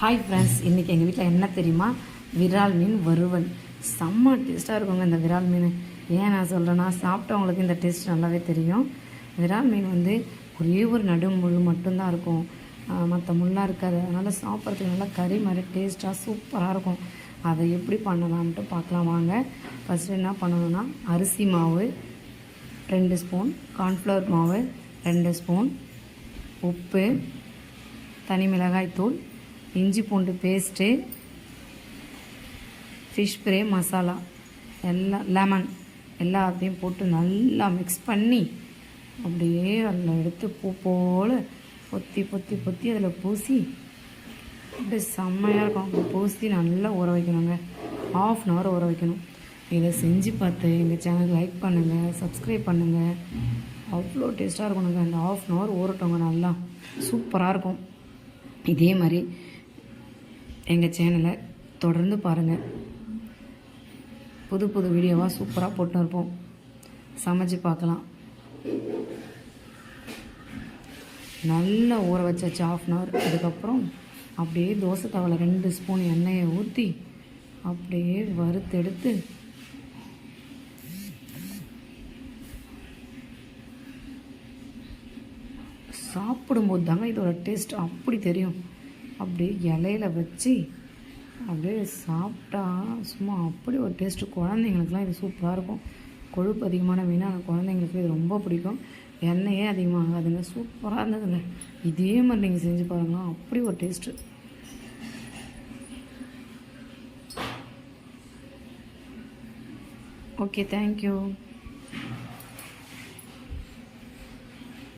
Hi friends இன்றைக்கி எங்கள் வீட்டில் என்ன தெரியுமா? விரால் மீன் வறுவல். செம்ம டேஸ்ட்டாக இருக்குங்க இந்த விரால் மீன். ஏன் நான் சொல்கிறேன்னா சாப்பிட்டவங்களுக்கு இந்த டேஸ்ட் நல்லாவே தெரியும். விரால் மீன் வந்து ஒரே ஒரு நடு முள் மட்டும்தான் இருக்கும். மற்ற முள்ளாக இருக்காது. அதனால் சாப்பிட்றதுக்கு நல்லா கறி மாதிரி டேஸ்ட்டாக சூப்பராக இருக்கும். அதை எப்படி பண்ணலாம்ன்ட்டு பார்க்கலாம் வாங்க. ஃபஸ்ட்டு என்ன பண்ணணும்னா அரிசி மாவு ரெண்டு ஸ்பூன் கார்ன்ஃப்ளவர் மாவு ரெண்டு ஸ்பூன் உப்பு தனி மிளகாய் தூள் இஞ்சி பூண்டு பேஸ்ட்டு ஃபிஷ் ப்ரே மசாலா எல்லாம் லெமன் எல்லாத்தையும் போட்டு நல்லா மிக்ஸ் பண்ணி அப்படியே அதில் எடுத்து பூ போல் பொத்தி பொத்தி பொத்தி அதில் பூசி அப்படியே செம்மையாக இருக்கும். பூசி நல்லா ஊற வைக்கணுங்க. ஆஃப் அன் ஹவர் ஊற வைக்கணும். இதை செஞ்சு பார்த்து எங்கள் சேனல் லைக் பண்ணுங்கள் சப்ஸ்கிரைப் பண்ணுங்கள் அவ்வளோ டேஸ்ட்டாக இருக்கணுங்க அந்த ஆஃப் அன் ஹவர் ஊறட்டோங்க நல்லா. சூப்பராக இருக்கும். இதே மாதிரி எங்கள் சேனலை தொடர்ந்து பாருங்கள் புது புது வீடியோவாக சூப்பராக போட்டு இருப்போம். சமைச்சு பார்க்கலாம். நல்லா ஊற வச்சாச்சு ஆஃப் அன் ஹவர் அதுக்கப்புறம் அப்படியே தோசை தவளை ரெண்டு ஸ்பூன் எண்ணெயை ஊற்றி அப்படியே வறுத்தெடுத்து சாப்பிடும்போது தாங்க இதோட டேஸ்ட் அப்படி தெரியும். அப்படியே இலையில வச்சு அப்படியே சாப்பிட்டா சும்மா அப்படி ஒரு டேஸ்ட்டு குழந்தைங்களுக்குலாம் இது சூப்பராக இருக்கும். கொழுப்பு அதிகமான மீன் ஆனால் குழந்தைங்களுக்கு இது ரொம்ப பிடிக்கும். எண்ணெயே அதிகமாகாதுங்க. சூப்பராக இருந்ததுங்க. இதே மாதிரி நீங்கள் செஞ்சு பாருங்களா அப்படி ஒரு டேஸ்ட்டு ஓகே தேங்க்யூ